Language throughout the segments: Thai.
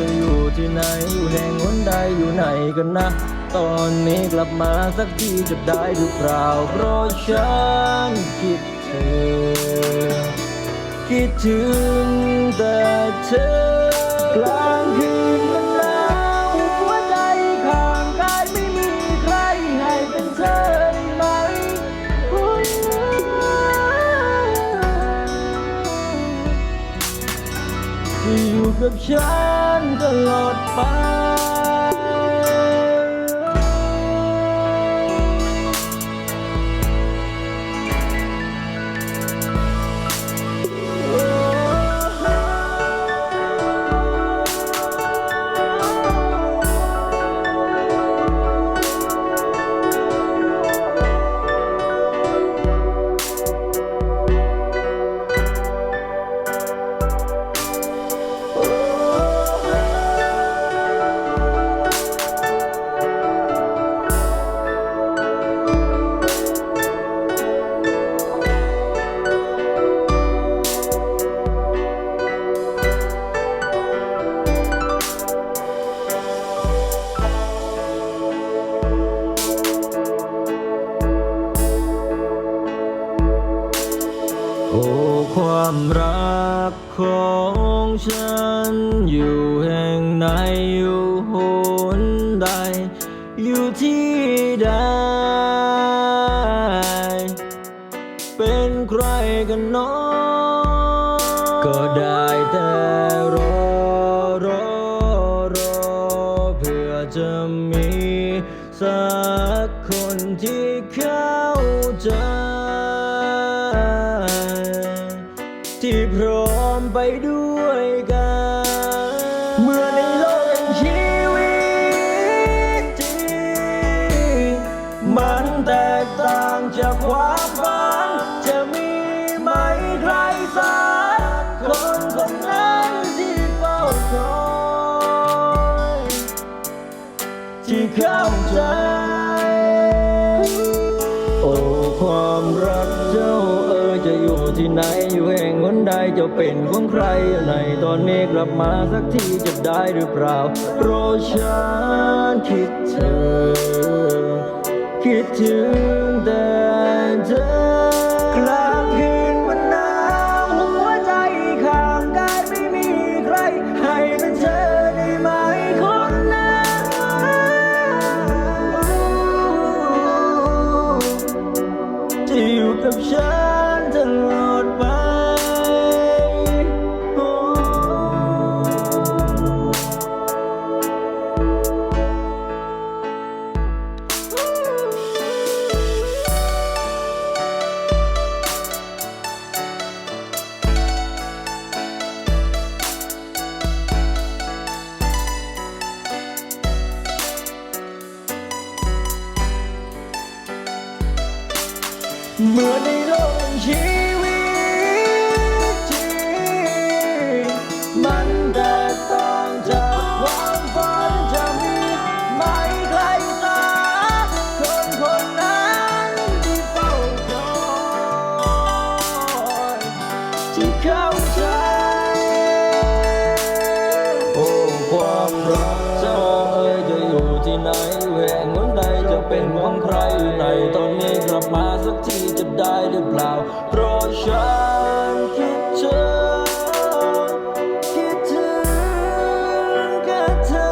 จะอยู่ที่ไหนอยู่แห่งหนใดอยู่ไหนกันนะ ตอนนี้กลับมาสักทีจะได้หรือเปล่า เพราะฉันคิดถึงคิดถึงแต่เธอกลางคืน จะอยู่กับฉันตลอดไป โอ้ความรักของฉัน อยู่แห่งไหนอยู่หนใด อยู่ที่ใด เป็นใครกันเน้อก็ได้แต่รอรอรอ เพื่อจะมีสักคนที่เข้าใจ ที่พร้อมไปด้วยกัน เมื่อในโลกแห่งชีวิตจริงมันแตกต่างจากความฝัน จะมีไหมใครสักคนคนนั้นที่เฝ้าคอยที่เข้าใจ โอ้ความรักเจ้า อจะอยู่ที่ไหนอยู่แห่งหนใดจะเป็นของใครในตอนนี้กลับมาสักทีจะได้หรือเปล่าโปรดฉันคิดถึงคิดถึงแต่เธอ เมื่อในโลกแห่งชีวิตจริงมันแตกต่างจากความฝันจะมีไหมใครสักคนคนนั้นที่เฝ้าคอยที่เข้าใจโอ้ความรักเจ้าเอ๋ยจะอยู่ที่ไหนแหวงหน เป็นของใครในตอนนี้กลับมาสักทีจะได้หรือเปล่า เพราะฉันคิดถึงคิดถึงแค่เธอ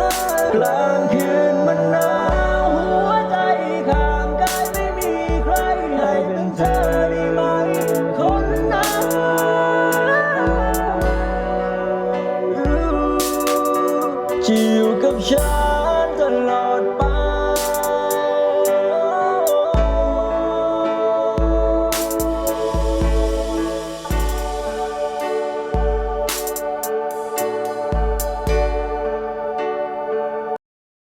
กลางคืนมันหนาวหัวใจข้างกายไม่มีใครให้เป็นเธอได้ไหมคนนั้นจะอยู่กับฉันตลอดไป